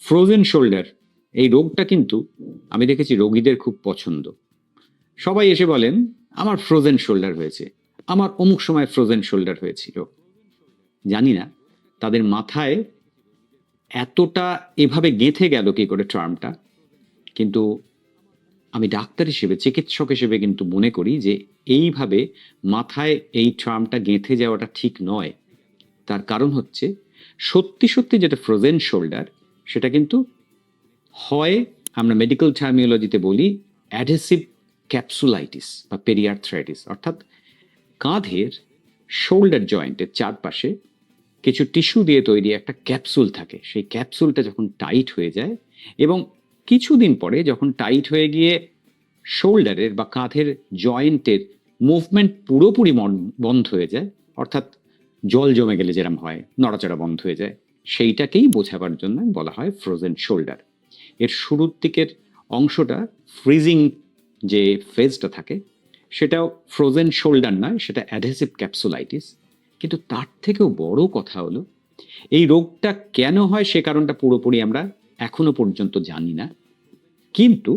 Frozen shoulder এই রোগটা কিন্তু আমি দেখেছি রোগীদের খুব পছন্দ। সবাই এসে বলেন, আমার ফ্রোজেন শোল্ডার হয়েছে। আমার অমুক সময় ফ্রোজেন শোল্ডার হয়েছিল। জানি না, তাদের মাথায় এতটা এভাবে গেঁথে গেল কি করে টার্মটা কিন্তু আমি ডাক্তার হিসেবে, চিকিৎসক হিসেবে কিন্তু মনে করি যে, এইভাবে মাথায় এই টার্মটা গেঁথে যাওয়াটা ঠিক নয়। তার কারণ হচ্ছে সত্যি সত্যি যেটা ফ্রোজেন শোল্ডার, সেটা কিন্তু হয় আমরা মেডিকেল টার্মিওলজিতে বলি অ্যাডহেসিভ ক্যাপসুলাইটিস বা পেরিয়ার্থ্রাইটিস অর্থাৎ কাঁধের শোল্ডার জয়েন্টের চারপাশে কিছু টিস্যু দিয়ে তৈরি একটা ক্যাপসুল থাকে। সেই ক্যাপসুলটা যখন টাইট হয়ে যায় এবং কিছুদিন পরে যখন টাইট হয়ে গিয়ে শোল্ডারের বা কাঁধের জয়েন্টের মুভমেন্ট পুরোপুরি বন্ধ হয়ে যায়, অর্থাৎ জল জমে গেলে যেরকম হয়, নড়াচড়া বন্ধ হয়ে যায়, সেইটাকেই বোঝাবার জন্য বলা হয় ফ্রোজেন শোল্ডার এর শুরুর দিকের অংশটা ফ্রিজিং যে ফেজটা থাকে, সেটাও ফ্রোজেন শোল্ডার নয়, সেটা অ্যাডহেসিভ ক্যাপসুলাইটিস কিন্তু তার থেকেও বড় কথা হলো, এই রোগটা কেন হয় সে কারণটা পুরোপুরি আমরা এখনও পর্যন্ত জানি না। কিন্তু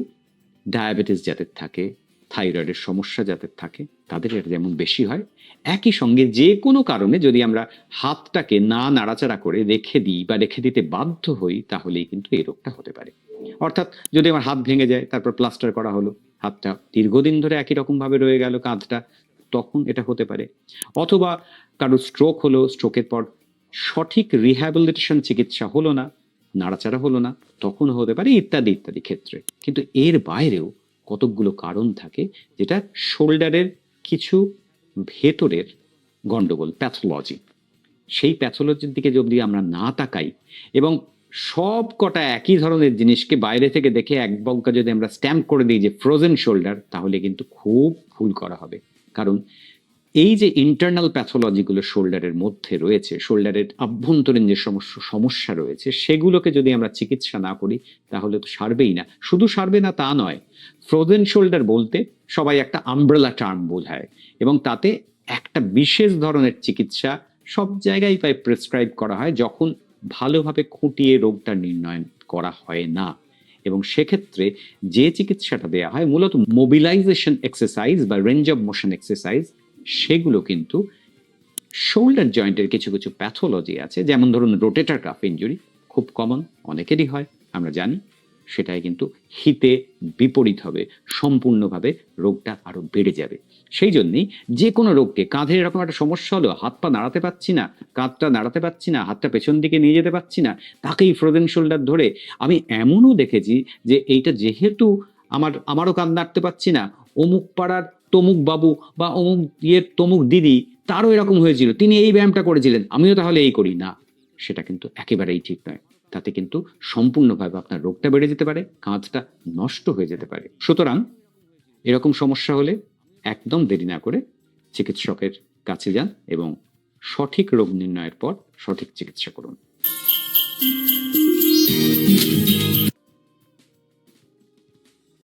ডায়াবেটিস যাদের থাকে থাইরয়েডের সমস্যা যাদের থাকে, তাদের এটা যেমন বেশি হয়, একই সঙ্গে যে কোনো কারণে যদি আমরা হাতটাকে না নাড়াচাড়া করে রেখে দিই বা রেখে দিতে বাধ্য হই, তাহলেই কিন্তু এই রোগটা হতে পারে। অর্থাৎ যদি আমার হাত ভেঙে যায়, তারপর প্লাস্টার করা হলো, হাতটা দীর্ঘদিন ধরে একই রকম ভাবে রয়ে গেল কাঁধটা, তখন এটা হতে পারে। অথবা কারও স্ট্রোক হলো স্ট্রোকের পর সঠিক রিহ্যাবিলিটেশন চিকিৎসা হলো না, নাড়াচাড়া হলো না তখন হতে পারে, ইত্যাদি ইত্যাদি ক্ষেত্রে। কিন্তু এর বাইরেও কতকগুলো কারণ থাকে যেটা শোল্ডারের কিছু ভেতরের গন্ডগোল প্যাথোলজি সেই প্যাথোলজির দিকে যদি আমরা না তাকাই এবং সব কটা একই ধরনের জিনিসকে বাইরে থেকে দেখে এক বঙ্কা যদি আমরা স্ট্যাম্প করে দিই যে ফ্রোজেন শোল্ডার তাহলে কিন্তু খুব ভুল করা হবে। কারণ এই যে ইন্টারনাল প্যাথোলজিগুলো শোল্ডারের মধ্যে রয়েছে শোল্ডারের আভ্যন্তরীণ যে সমস্যা সমস্যা রয়েছে, সেগুলোকে যদি আমরা চিকিৎসা না করি, তাহলে তো সারবেই না। শুধু সারবে না, তা নয়। ফ্রোজেন শোল্ডার বলতে সবাই একটা আমব্রেলা টার্ম বোঝায় এবং তাতে একটা বিশেষ ধরনের চিকিৎসা সব জায়গায় প্রায় প্রেসক্রাইব করা হয় যখন ভালোভাবে খুঁটিয়ে রোগটা নির্ণয় করা হয় না। এবং সেক্ষেত্রে যে চিকিৎসাটা দেওয়া হয়, মূলত মোবিলাইজেশন এক্সারসাইজ বা রেঞ্জ অফ মোশন এক্সারসাইজ সেগুলো কিন্তু শোল্ডার জয়েন্টের কিছু কিছু প্যাথোলজি আছে। যেমন ধরুন রোটেটার কাফ ইঞ্জুরি খুব কমন অনেকেরই হয়, আমরা জানি। সেটাই কিন্তু হিতে বিপরীত হবে, সম্পূর্ণভাবে রোগটা আরও বেড়ে যাবে। সেই জন্যই যে কোনো রোগকে, কাঁধে এরকম একটা সমস্যা হলো, হাত পা নাড়াতে পারছি না, কাঁধটা নাড়াতে পারছি না, হাতটা পেছন দিকে নিয়ে যেতে পারছি না, তাকেই ফ্রোজেন শোল্ডার ধরে আমি এমনও দেখেছি যে এইটা যেহেতু আমার, আমারও কাঁধ নাড়তে পারছি না, অমুক পাড়ার তমুক বাবু বা অমুক ইয়ের তমুক দিদি তারও এরকম হয়েছিল। তিনি এই ব্যায়ামটা করেছিলেন। আমিও তাহলে এই করি। না, সেটা কিন্তু একেবারেই ঠিক নয়। তাতে কিন্তু সম্পূর্ণভাবে আপনার রোগটা বেড়ে যেতে পারে, কাঁধটা নষ্ট হয়ে যেতে পারে। সুতরাং এরকম সমস্যা হলে একদম দেরি না করে চিকিৎসকের কাছে যান এবং সঠিক রোগ নির্ণয়ের পর সঠিক চিকিৎসা করুন।